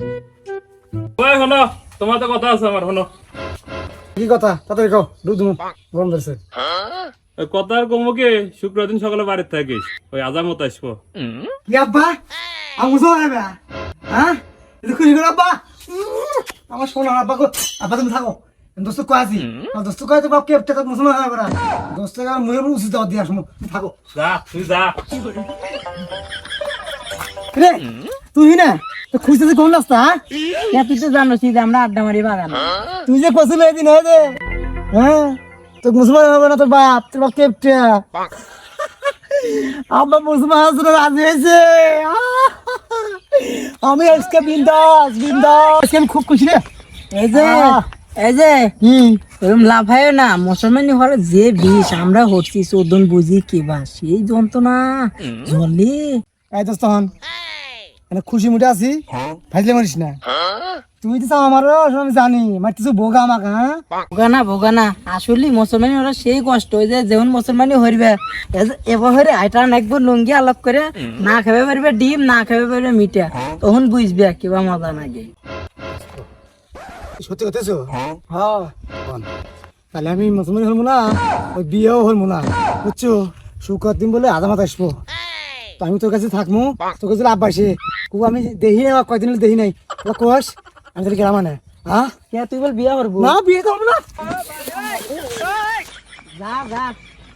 ওই হলো তোমার তো কথা আছে আমার হলো কি কথা? তাড়াতাড়ি কও দুধ কথা আর কমবো কি শুক্র দিন সকালে বাড়িতে থাকিস ওই আজামত আসব। কি আব্বা আমি বুঝতে হ্যাঁ? খুশি করে আব্বা। আমার শোনো আব্বা আব্বা তুমি থাকো। দোস্ত কয় আছি? দোস্ত কয় তো বাপ? কে টাকা মুসলমান হবে না দোস্ত মুখে উচিত দাও দিয়ে তুমি থাকো। যা তুই যা। রে তুই না? তো খুঁজতেছি কোন রাস্তা হ্যাঁ? হ্যাঁ তুই তো জানোস যে আমরা আড্ডা মারি বাগান। তুই যে কছিল এদিন হয় যে হ্যাঁ? তো মুসলমান হবে না তোর বাপ তোর বাপ কেপটা। আব্বা মুসলমান হাসরে রাজি হয়েছে। আমি আজকে বিন্দাস বিন্দাস। আজকে আমি খুব খুশি রে। এই যে। এই যে কি ওরম লাভ হয় না মুসলমানি হওয়ার যে বিষ আমরা হচ্ছি চোদ্দন বুঝি কি বা সেই যন্ত্রণা জলে এই দোস্ত হন। মানে খুশি মুটে আছি। ফাইজলে মারিস না। তুই তো চাও আমারও আমি জানি। মারতেছো বোগা আমাকে হ্যাঁ? ভোগানা ভোগানা আসলে মুসলমানি হওয়ার সেই কষ্ট ওই যে যেমন মুসলমানি হইবে এবার আইটা একবার লুঙ্গি আলাপ করে না খাবে পারবে ডিম না খাবে পারবে মিঠা। তখন বুঝবে কিবা মজা লাগে। সত্যি হতেছো হ্যাঁ। তাহলে আমি মুসলমান হলবো না ওই বিয়েও হলবো না। বুঝছ? শুক্র দিন বলে আধা মাথা আসব। তো আমি তোর কাছে থাকব তোর কাছে লাভ পাইছে খুব আমি দেখি না কয়দিন দেখি নাই। তোরা কোষ আমি তাহলে গেলাম মানে হ্যাঁ? কে তুই বল বিয়া করব? না বিয়ে করব না। যা যা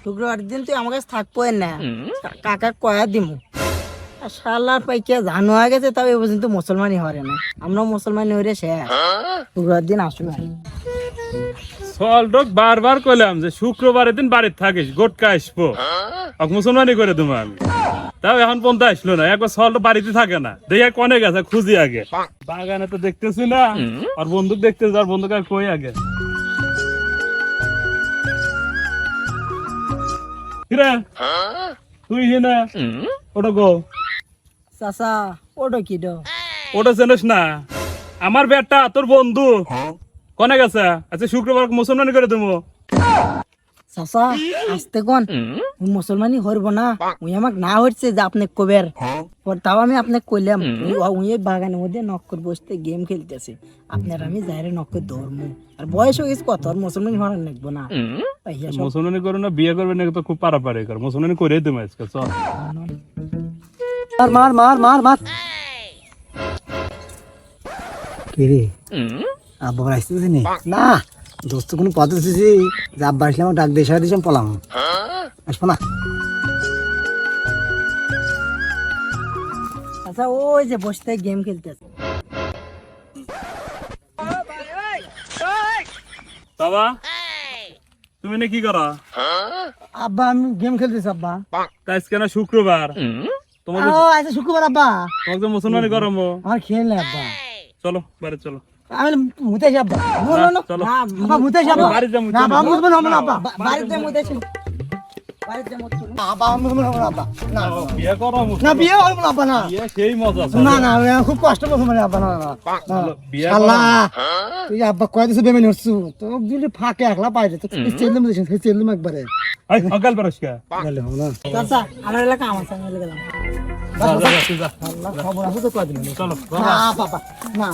শুক্রবার দিন তুই আমার কাছে থাকব না। কাকা কয়া দিমু। শালার পাইকে জানো হয়ে গেছে তবে এ পর্যন্ত মুসলমানই হরে না। আমরা মুসলমানি হইরে শেষ শুক্রবার দিন আসবে চল তোক বারবার কইলাম যে শুক্রবারের দিন বাড়িতে থাকিস গোটকা আসব। মুসলমানি করে আমি তাও এখন পর্যন্ত আসলো না। একবার তো বাড়িতে থাকে না। দেখে কনে গেছে খুঁজি আগে। বাগানে তো দেখতেছি না। আর বন্দুক দেখতেছি আর বন্দুক আর কই আগে? তুই হিনা ওটা গো চাচা ওটা কি ওটা চেনিস না। আমার বেটা তোর বন্ধু। কনে গেছে? আচ্ছা শুক্রবার মুসলমানি করে দেবো। চাচা আসতে কোন। মুসলমানি হরব না। ওই আমাক না হচ্ছে যে আপনি কবের। পর তাও আমি আপনাকে কইলাম ওই বাগানের মধ্যে নক্কর বসতে গেম খেলতেছে। আপনার আমি যাইরে নক্কর ধর্ম। আর বয়স হয়ে গেছে কত আর মুসলমানি হওয়ার লাগবো না। মুসলমানি করো না বিয়ে করবে না তো খুব পারাপারি কর। মুসলমানি করে দেবো আজকে চল। মার মার মার মার মার। কে রে? আব্বা আসতেছে নি না দোস্ত কোনো এসেছি যে আব্বা আসলে আমার ডাক দিয়ে সারা দিয়েছি পলাম। আসব না। আচ্ছা ওই যে বসতে গেম খেলতেছে বাবা তুমি না কি করো? আব্বা আমি গেম খেলতেছি আব্বা। তা আজকে না শুক্রবার। তোমাকে আচ্ছা শুক্রবার আব্বা। তোমাকে মুসলমানি করব আমার নেই আব্বা। চলো বাড়ি চলো। আমি মুতে আব্বা বলো না না আব্বা মুতে আসি আব্বা বাড়িতে মুতে না না না বাড়িতে মধ্যে ছিল বাড়িতে মধ্যে না, আব্বা মুতবো না না, না বিয়ে করো না বিয়ে হইব না আব্বা না। বিয়ে সেই মজা না না খুব কষ্ট করছ মানে আব্বা না না, না। বিয়ে আল্লাহ তুই আব্বা কয় দিছে বেমেন হচ্ছু? তো যদি ফাঁকে একলা পাইলে তো সেই একবারে। অকাল গেলে না। চাচা আমার এলাকা আমার সঙ্গে গেলাম। তুই যা। আল্লাহ খবর আছে তো কয় দিন চলো না বাবা না।